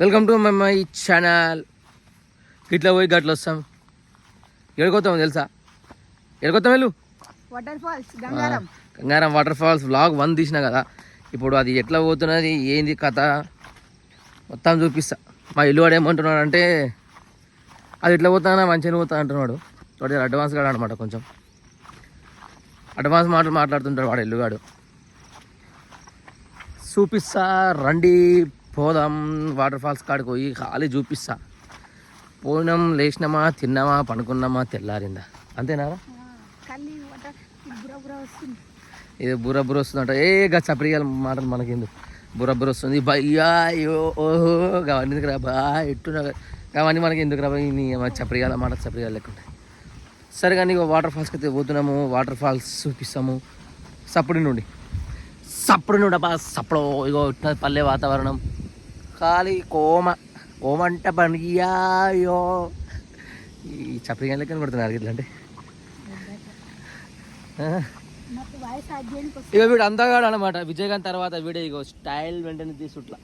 Welcome to my my channel ఇట్లా పోయి గట్ల వస్తాం. ఎడుకొస్తాం తెలుసా? ఎడుకొస్తాం వెళ్ళు? Water falls Gangaram water falls vlog one తీసిన కదా. ఇప్పుడు అది ఎట్లా పోతున్నది ఏంది కథ? మొత్తం చూపిస్తా. మా ఇల్లు వాడు ఏమంటున్నాడు అంటే అది ఎట్లా పోతానా మంచిగా పోతా అంటున్నాడు. వాడు అడ్వాన్స్ కాడు అనమాట కొంచెం. అడ్వాన్స్ మాటలు మాట్లాడుతుంటాడు వాడు ఇల్లుగాడు. చూపిస్తా రండి. పోదాం వాటర్ ఫాల్స్ కాడికి పోయి ఖాళీ చూపిస్తా. పోయినాం లేచినామా తిన్నామా పనుకున్నామా తెల్లారిందా. అంతేనా? కల్లి వాటర్ బుర బుర వస్తుంది. ఇది బుర్ర బుర్ర వస్తుందంట. ఏ గా చప్పరియాల మాటలు మనకెందుకు? బుర్ర బుర్ర వస్తుంది. భయ్యా అయ్యో ఓహో అవన్నీ ఎందుకు రా బా అవన్నీ మనకి ఎందుకు రా నీ చప్పరియాల మాట చప్పరియాల లెక్క ఉంటాయి సరే కానీ ఇగో వాటర్ ఫాల్స్కి అయితే పోతున్నాము వాటర్ ఫాల్స్ చూపిస్తాము. సప్పుడు నుండి. సప్పుడు నుండి బా సప్పుడు. ఇగో పల్లె వాతావరణం. ఖాళీ కోమ కోమ అంటే పనియాయో ఈ చప్పరియాల లెక్క కొడుతున్నారు ఇట్లా అంటే. ఇక వీడు అందగాడు అనమాట విజయకాంత్ తర్వాత వీడే ఇగో స్టైల్ వెంటనే తీసుట్లా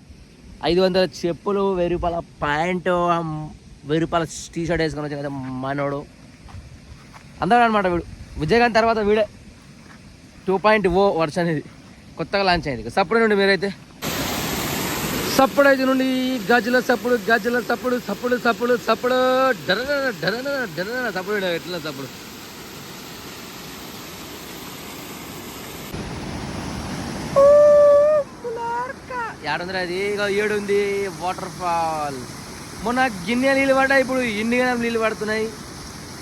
ఐదు వందల చెప్పులు వెయ్యి రూపాయల ప్యాంట్ వెయ్యి రూపాయల టీ షర్ట్ వేసుకొని వచ్చిన కదా మనోడు. అందగాడు అనమాట వీడు. విజయకాంత్ తర్వాత వీడే. టూ పాయింట్ ఓ వర్షన్ ఇది కొత్తగా లాంచ్ అయింది. సప్పుడు నుండి మీరైతే. సప్పుడు అయితే నుండి గజల సప్పుడు గజల సప్పుడు సప్పుడు సప్పుడు సప్పుడు. డరన డరన డరన సప్పుడు ఎట్లా సప్పుడు? ఏడుంది అది ఇక ఏడు ఉంది వాటర్ ఫాల్ మొన్న గిన్నె నీళ్ళు పడ్డాయి ఇప్పుడు ఇన్ని నీళ్ళు పడుతున్నాయి.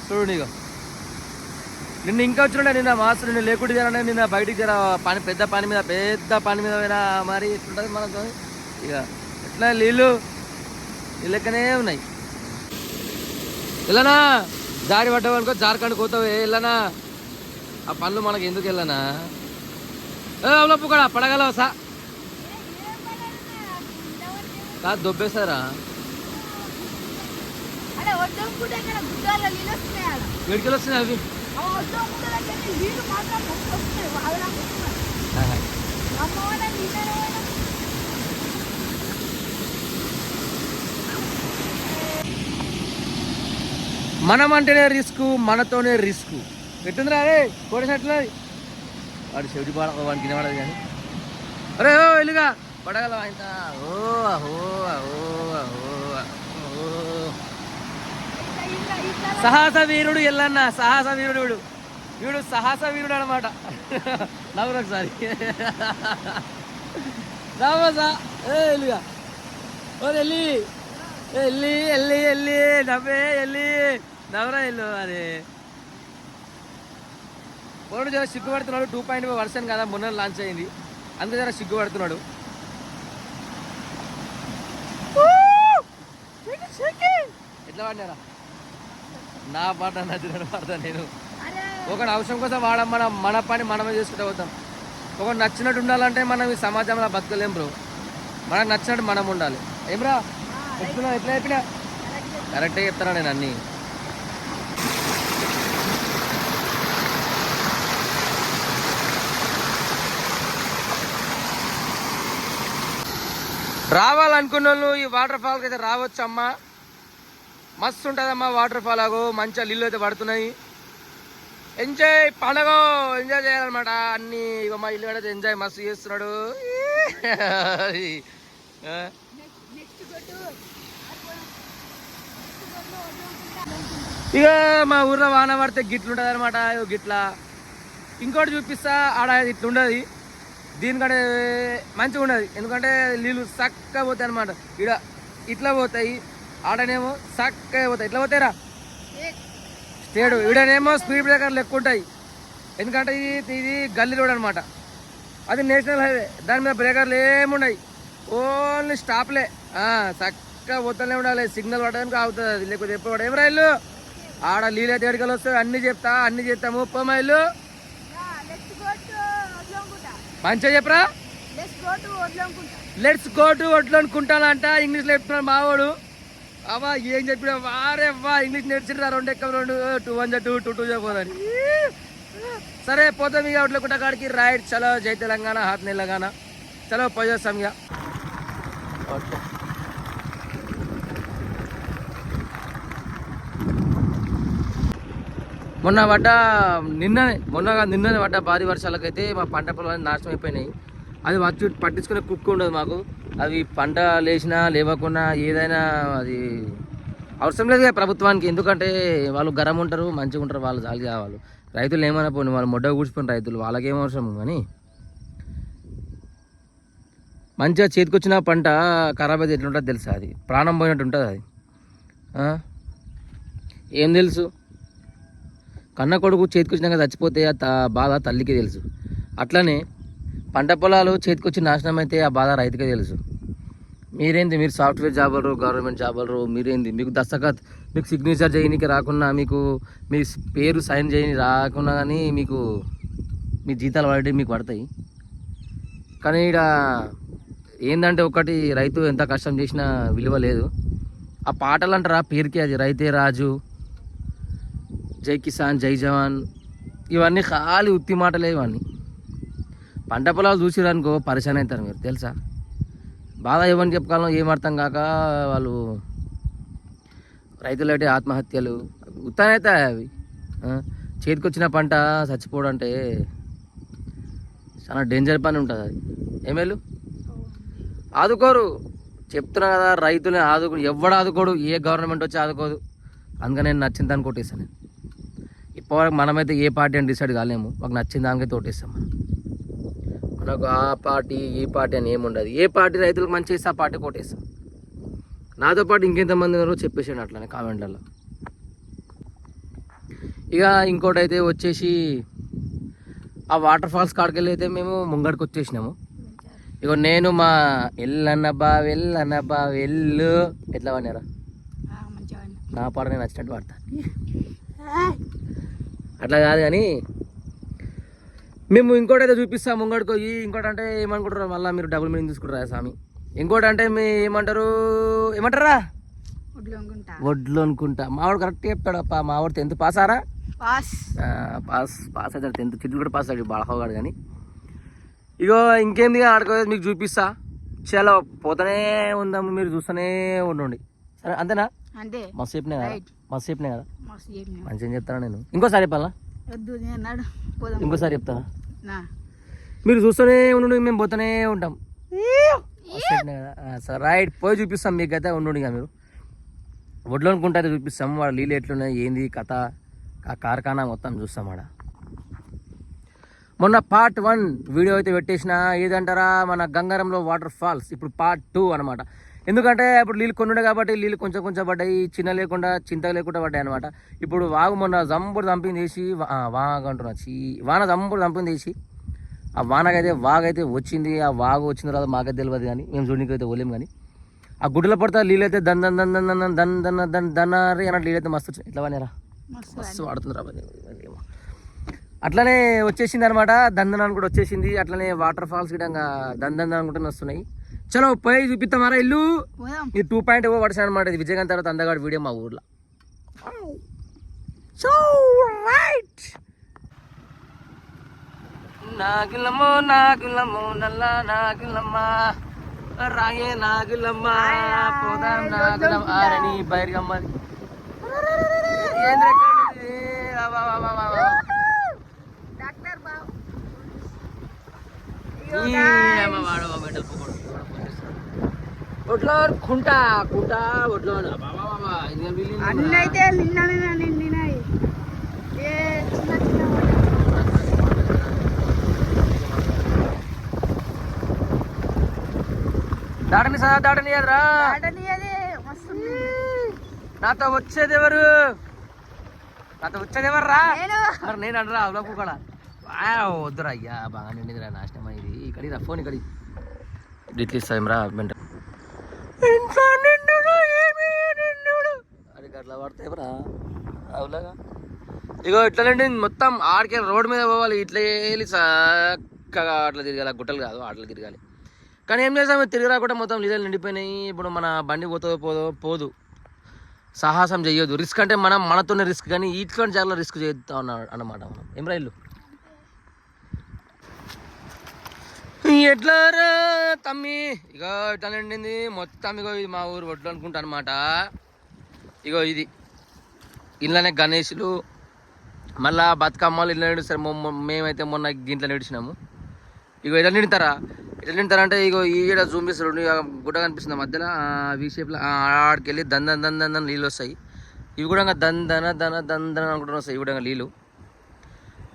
చూడండి ఇక నిన్న ఇంకా వచ్చిండే నిన్న మాస్టర్ నిన్న లేకుండా జర నిన్న బయటికి జర పని పెద్ద పని మీద పెద్ద పని మీద పోయినా మరి ఎట్లుంటుంది మనతో ఇక ఎట్లా నీళ్ళు? లెక్కనే ఉన్నాయి. వెళ్ళనా దారి పడ్డావనుకో జార్ఖండ్ పోతావే వెళ్ళనా ఆ పనులు మనకి ఎందుకు వెళ్ళనా ఏ అవులప్పు కూడా పడగలవా సా? కాదు దొబ్బేశారా? వస్తున్నాయి ఆడ. వేడికలు వస్తున్నాయి అవి వడ్డం కూడా దగ్గర నీళ్ళు మాత్రం మస్తు వస్తున్నాయి అవి నాకు వస్తున్నాయి అమ్మవాడ నీళ్ళలో మనం అంటేనే రిస్క్ మనతోనే రిస్క్. ఎట్టుందిరా అరే కొడేసినట్లున్నది వాడు చెవిటి పాడ వాడికి కానీ. అరే ఓ ఎల్లుగా పడగలవా ఆయన ఓ అహో అహో అహో సాహస వీరుడు ఎల్లన్న సాహస వీరుడు. వీడు వీడు సాహస వీరుడు అనమాట నవ్వురు ఒకసారి. రామసా ఏ ఎల్లుగా ఓ వెళ్ళి. ఎల్లి ఎల్లి ఎల్లి నవ్వే ఎల్లి. నవ్వరా ఎల్లు అదే? పోడు జర సిగ్గుపడుతున్నాడు టూ పాయింట్ వర్షన్ కదా మొన్న లాంచ్ అయింది. అందుకే జర సిగ్గుపడుతున్నాడు. ఎట్లా పడినారా నా పాట నచ్చిన పాడతా నేను. ఒకటి అవసరం కోసం వాడ మన మన పని మనమే చేసుకుంటూ పోతాం. ఒకటి నచ్చినట్టు ఉండాలంటే మనం ఈ సమాజంలో బతకలేం బ్రో. మనకు నచ్చినట్టు మనం ఉండాలి. ఏమ్రా చెప్తున్నా ఎట్లా చెప్పినా? కరెక్టే చెప్తారా నేను అన్నీ. రావాలనుకున్న వాళ్ళు ఈ వాటర్ ఫాల్కి అయితే రావచ్చు అమ్మా మస్తు ఉంటుందమ్మా వాటర్ ఫాల్ ఆగు. మంచిగా నీళ్ళు అయితే పడుతున్నాయి. ఎంజాయ్ పండగ ఎంజాయ్ చేయాలన్నమాట. అన్ని ఇక మా ఇల్లు అయితే ఎంజాయ్ మస్తు చేస్తున్నాడు ఆ, నెక్స్ట్ గొడ్డు ఇక మా ఊర్లో వాన పడితే గిట్లుంటుంది అనమాట గిట్లా. ఇంకోటి చూపిస్తా ఆడ ఇట్లుండదు. దీనికంటే మంచిగా ఉండదు. ఎందుకంటే నీళ్ళు చక్కగా పోతాయి అనమాట ఇడ ఇట్లా పోతాయి ఆడనేమో చక్కగా పోతాయి. ఇట్లా పోతాయిరా? స్టేడు. ఈడనేమో స్పీడ్ బ్రేకర్లు ఎక్కువ ఉంటాయి ఎందుకంటే ఇది ఇది గల్లీ రోడ్ అనమాట అది నేషనల్ హైవే. దాని మీద బ్రేకర్లు ఏమున్నాయి ఓన్లీ స్టాప్లే. చక్కగా పోతూనే ఉండాలి. సిగ్నల్ పడడానికి అవుతుంది అది లేకపోతే ఎప్పుడు పడ ఏం రైళ్ళు ఆడ నీళ్ళ తేడికలు వస్తాయి అన్ని చెప్తా అన్ని నెక్స్ట్ గొడ్డు వడ్లనుకుంటా మంచిగా చెప్పరా? లెట్స్ గో టు వడ్లు అనుకుంటానంట ఇంగ్లీష్లో చెప్తున్నాడు మావాడు. అవ్వా ఏం చెప్పినా వారే వా ఇంగ్లీష్ నేర్చురా రెండు ఎక్క రెండు two one two two two చెప్పదని సరే పోతాం ఇక వడ్లకుంట కాడికి. రైట్ చలో జై తెలంగాణ హాత్ తెలంగాణ చలో పోయేస్తాం ఇక. ఓకే. మొన్న పడ్డ నిన్ననే మొన్న నిన్ననే పడ్డ భారీ వర్షాలకైతే మా పంట పొలాలు నాశనం అయిపోయినాయి. అది వచ్చి పట్టించుకునే కుక్క ఉండదు మాకు. అవి పంట లేచినా లేవకున్నా ఏదైనా అది అవసరం లేదు కదా ప్రభుత్వానికి. ఎందుకంటే వాళ్ళు గరం ఉంటారు మంచిగా ఉంటారు వాళ్ళు జాలి కావాలి. రైతులు ఏమైనా పోనీ వాళ్ళు మొడ్డ కూర్చుపోయిన రైతులు వాళ్ళకేం అవసరం కానీ మంచిగా చేతికొచ్చిన పంట ఖరాబ్ అయితే ఎట్లుంటుంది తెలుసా అది? ప్రాణం పోయినట్టు ఉంటుంది అది. ఏం తెలుసు? కన్న కొడుకు చేతికొచ్చినాక చచ్చిపోతే ఆ త- బాధ తల్లికి తెలుసు. అట్లనే పంట పొలాలు చేతికొచ్చి నాశనం అయితే ఆ బాధ రైతుకే తెలుసు. మీరేంది మీరు సాఫ్ట్వేర్ జాబరు గవర్నమెంట్ జాబరు మీరేంది? మీకు దస్తఖత్ మీకు సిగ్నేచర్ చేయనీకి రాకున్నా మీకు మీ పేరు సైన్ చేయని రాకున్నా కానీ మీకు మీ జీతాలు పడి మీకు పడతాయి. కానీ ఇక్కడ ఏంటంటే ఒకటి రైతు ఎంత కష్టం చేసినా విలువ లేదు. ఆ పాటలు అంటారా పేరుకి అది రైతే రాజు జై కిసాన్ జై జవాన్. ఇవన్నీ ఖాళీ ఉత్తి మాటలే ఇవన్నీ. పంట పొలాలు చూసిరనుకో పరిశాన్ అవుతారు మీరు తెలుసా? బాధ ఏమని చెప్పుకోవాలో ఏం అర్థం కాక వాళ్ళు రైతులు అంటే ఆత్మహత్యలు. ఉత్తానవుతాయి అవి. చేతికొచ్చిన పంట చచ్చిపోవడం అంటే చాలా డేంజర్ పని ఉంటుంది అది. ఏమేలు ఆదుకోరు. చెప్తున్నా కదా రైతుని ఆదుకో ఎవడు ఆదుకోడు ఏ గవర్నమెంట్ వచ్చి ఆదుకోదు. అందుకని నేను నచ్చిన దాన్ని కొట్టేస్తాను నేను. మనమైతే ఏ పార్టీ అని డిసైడ్ కాలేము. మాకు నచ్చిన దానికైతే ఓటేస్తాం మనం. మనకు ఆ పార్టీ ఈ పార్టీ అని ఏముండదు ఏ పార్టీ రైతులకు మంచి చేస్తే ఆ పార్టీ కొట్టేస్తాం నాతో పాటు ఇంకెంతమంది ఉన్నారో చెప్పేసాను అట్లానే కామెంట్లలో. ఇక ఇంకోటి అయితే వచ్చేసి ఆ వాటర్ ఫాల్స్ కాడికి వెళ్ళి అయితే మేము ముంగడికి వచ్చేసినాము. ఇగో నేను మా ఎల్లన్నబ్బా వెళ్ళన్నబ్బా వెళ్ళు ఎట్లా పడినారా? నా పాట నేను నచ్చినట్టు పాడతా. అట్లా కాదు కానీ మేము ఇంకోటి అయితే చూపిస్తాం ముంగడికి. పోయి ఇంకోటి అంటే ఏమనుకుంటారు మళ్ళీ మీరు డబుల్ మీనింగ్ తీసుకుంటారా స్వామి? ఇంకోటి అంటే మీ ఏమంటారు? ఏమంటారా? వడ్లు అనుకుంటా మావాడు కరెక్ట్ చెప్తాడు అప్ప. మావాడు టెన్త్ పాస్ ఆరా? పాస్ పాస్ పాస్ అవుతాడు టెన్త్ చిట్లు కూడా పాస్ అవుతాడు బాడహోగాడు కానీ. ఇగో ఇంకేంది ఆడుకోలేదు మీకు చూపిస్తా. చలో పోతూనే ఉందాం మీరు చూస్తూనే ఉండండి. సరే అంతేనా? అంతే. మస్తు చెప్పినా. మస్తు చెప్పినా కదా? మస్తు చెప్పిన. మంచిగా చెప్తాను నేను? ఇంకోసారి చెప్పాలా? వద్దు నేను అన్నాడు పోదాం. ఇంకోసారి చెప్తానా నా. మీరు చూస్తూనే ఉండు మేము పోతూనే ఉంటాం. సరే రైట్ పోయి చూపిస్తాం మీకు అయితే ఉండు ఇక మీరు. ఒడ్లు అనుకుంటే అయితే చూపిస్తాం వాడు నీళ్ళు ఎట్లున్నాయి ఏంది కథ ఆ కార్ఖానా మొత్తం చూస్తాం ఆడ. మొన్న పార్ట్ వన్ వీడియో అయితే పెట్టేసిన ఏదంటారా మన గంగారంలో వాటర్ ఫాల్స్ ఇప్పుడు పార్ట్ టూ అనమాట ఎందుకంటే ఇప్పుడు నీళ్ళు కొన్ని కాబట్టి నీళ్ళు కొంచెం కొంచెం పడ్డాయి చిన్న లేకుండా చింత లేకుండా పడ్డాయి అనమాట ఇప్పుడు వాగు మొన్న జంపుడు దంపింది వేసి వాగ అంటున్నా చీ వాన జంపుడు దంపింది వేసి ఆ వానకైతే వాగైతే వచ్చింది ఆ వాగు వచ్చిన తర్వాత మాకైతే తెలియదు కానీ మేము చూడడానికి అయితే పోలేము కానీ ఆ గుడ్డల పడతా నీళ్ళు అయితే దన్ దన్ దన్ దన్ దన్ దన్ దన్ దన్ దన్ దన్ అరే అన్నట్టు నీళ్ళు అయితే మస్తు వచ్చినాయి ఇట్లా వానేరా మస్తు మస్తు వాడుతుంది రా అట్లనే వచ్చేసింది అనమాట దందనాన్ని కూడా వచ్చేసింది అట్లనే వాటర్ ఫాల్స్ గిట దందన్ అనుకుంటే వస్తున్నాయి చలో పోయి చూపిస్తామారా ఇల్లు. పోదాం. ఇది టూ పాయింట్ ఓ వర్షన్ అనమాట ఇది విజయకాంత్ తర్వాత అందగాడు వీడియో మా ఊర్లో. సో రైట్ నాగిలమ్మో నాగిలమ్మో నల్ల నాగిలమ్మ. రాయే నాగిలమ్మ. పోదాం నాగిలమ్మ. ఆరని బైరిగమ్మ ఏంద్ర డాక్టర్ బాబు. ఒట్లో కుంటా కుంటా ఒట్లో అన్నీ అయితే నిన్ననే నిండినాయి ఏ చిన్న చిన్న దాటని సదా ఉంది. నాతో వచ్చేది ఎవరు? నాతో వచ్చేది ఎవరు రా నేను. మరి నేను అనరా అవులకు కూడా. వద్దురా అయ్యా బాగా నిండిందిరా నాశనం ఇది ఇక్కడి రా ఫోన్ ఇక్కడి ఇట్లా ఇస్తాం రా అది అట్లా పడతాయి రా అవులాగా ఇగో ఇట్లా నిండింది మొత్తం ఆడికే రోడ్ మీద పోవాలి ఇట్లా వెళ్ళి చక్కగా అట్లా తిరగాలి గుట్టలు కాదు అట్లా తిరగాలి. కానీ ఏం చేసాము తిరిగి రాకుండా మొత్తం నీళ్ళు నిండిపోయినాయి. ఇప్పుడు మన బండి పోతుందో పోదో పోదు. సాహసం చేయొద్దు రిస్క్ అంటే మనం మనతోనే రిస్క్ కానీ ఇట్లాంటి చాలా రిస్క్ చేస్తా ఉన్నాడు అన్నమాట మనం. ఏం రైళ్ళు ఎట్లా రా తమ్మి? ఇక ఇట్లా నిండింది మొత్తం ఇగో ఇది మా ఊరు ఒడ్లు అనుకుంటా అనమాట ఇగో ఇది. ఇళ్ళనే గణేషులు మళ్ళా బతుకమ్మలు ఇట్లా నిడుస్తారు. మేమైతే మొన్న గింట్లో నిడిచినాము. ఇగో ఎట్లా నిండుతారా? ఎట్లా నిండుతారా అంటే ఇగో ఈడ జూమ్ చేసి రెండు గుడ్డ కనిపిస్తుంది మధ్యలో. వి షేప్లో. ఆడికి వెళ్ళి దందన దందన నీళ్ళు వస్తాయి. ఇవి కూడా దన్ దందన దన దందన అనుకుంటున్నా వస్తాయి. ఇవి కూడా నీళ్ళు.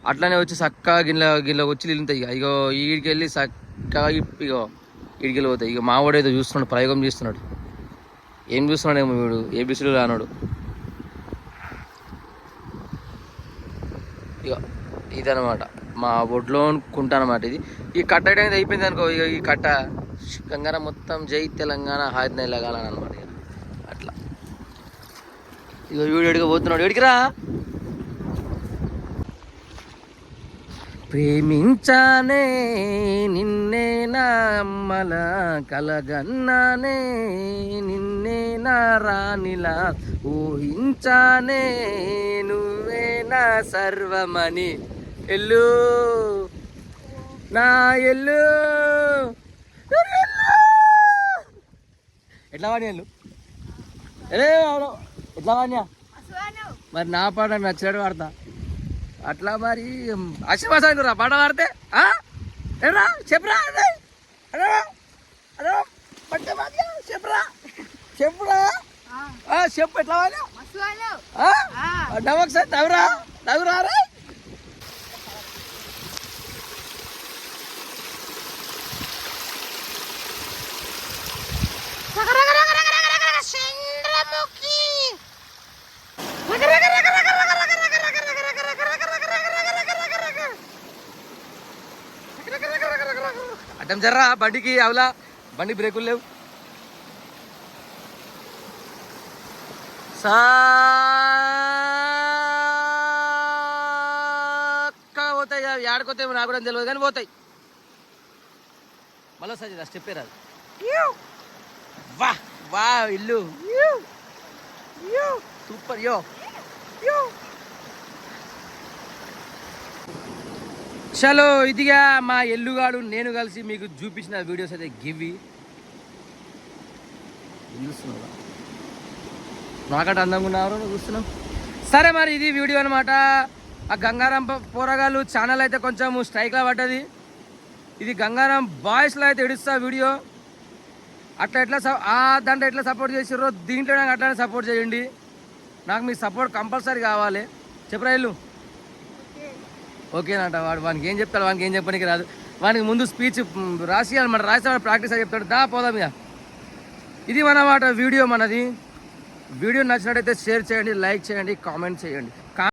అట్లానే వచ్చి చక్కగా గిన్నె గిన్నె వచ్చి నిలుతాయి ఇక. ఇగో ఈడికి వెళ్ళి చక్కగా ఇప్- ఇగో ఈడికి వెళ్ళి పోతాయి ఇక మావాడు ఏదో చూస్తున్నాడు ప్రయోగం చేస్తున్నాడు. ఏం చూస్తున్నాడేమో వీడు? ఏబిసిడు రానాడు. ఇక ఇదనమాట మా ఒడ్లో కుంట అనమాట ఇది. ఈ కట్ట అనేది అయిపోయింది అనుకో ఇక ఈ కట్ట. గంగారం మొత్తం జై తెలంగాణ హాయత్ నెలగాలని అనమాట ఇక. అట్లా. ఇక వీడు ఎడిగా పోతున్నాడు. ఎడికిరా ప్రేమించానే నిన్నే నా అమ్మల కలగన్నానే నిన్నే నా రాణిలా ఊహించానే నువ్వే నా సర్వమని ఎల్లు నా ఎల్లు ఎట్లా వాడి ఎల్లు? ఎట్లా వాడినా? మరి నా పాట నచ్చినట్టు పాడతా. అట్లా మరి ఆశీర్వాదానికి రా పాట పాడితే? ఏరా చెప్పురా అదే? పట్టే బాధ్యా చెప్పురా? చెప్పురా? ఆ, చెప్పు ఎట్లా వాడినా అసలు నవ్వకు సార్ నవ్వురా? నవ్వురా రే? అడ్డం జర్రా బండికి అవలా బండి బ్రేకులు లేవు. పోతాయి అవి? ఆడుకోతాయి నాకు కూడా తెలియదు కానీ పోతాయి. మళ్ళీ సరే స్టెప్ రాదు వా వా ఇల్లు. సూపర్ యో. చలో ఇదిగా మా ఎల్లుగాడు నేను కలిసి మీకు చూపించిన వీడియోస్ అయితే గివి చూస్తున్నావా నాకట అందంగా ఉన్నారు నువ్వు చూస్తున్నావు? సరే మరి ఇది వీడియో అనమాట ఆ గంగారాం పోరగాళ్ళు ఛానల్ అయితే కొంచెం స్ట్రైక్లో పడ్డది. ఇది గంగారాం బాయ్స్లో అయితే ఎడుస్తా వీడియో. అట్లా ఎట్లా స- ఆ దాంట్లో ఎట్లా సపోర్ట్ చేసారో దీంట్లో నాకు అట్లానే సపోర్ట్ చేయండి. నాకు మీ సపోర్ట్ కంపల్సరీ కావాలి. చెప్పరా ఇల్లు? ఓకేనంట వాడు వానికి ఏం చెప్తాడు వానికి ఏం చెప్పడానికి రాదు. వానికి ముందు స్పీచ్ రాసి అనమాట రాసి ప్రాక్టీస్ అని చెప్తాడు. దా పోదాం ఇక. ఇది మన వీడియో మనది. వీడియో నచ్చినట్టయితే షేర్ చేయండి లైక్ చేయండి కామెంట్ చేయండి.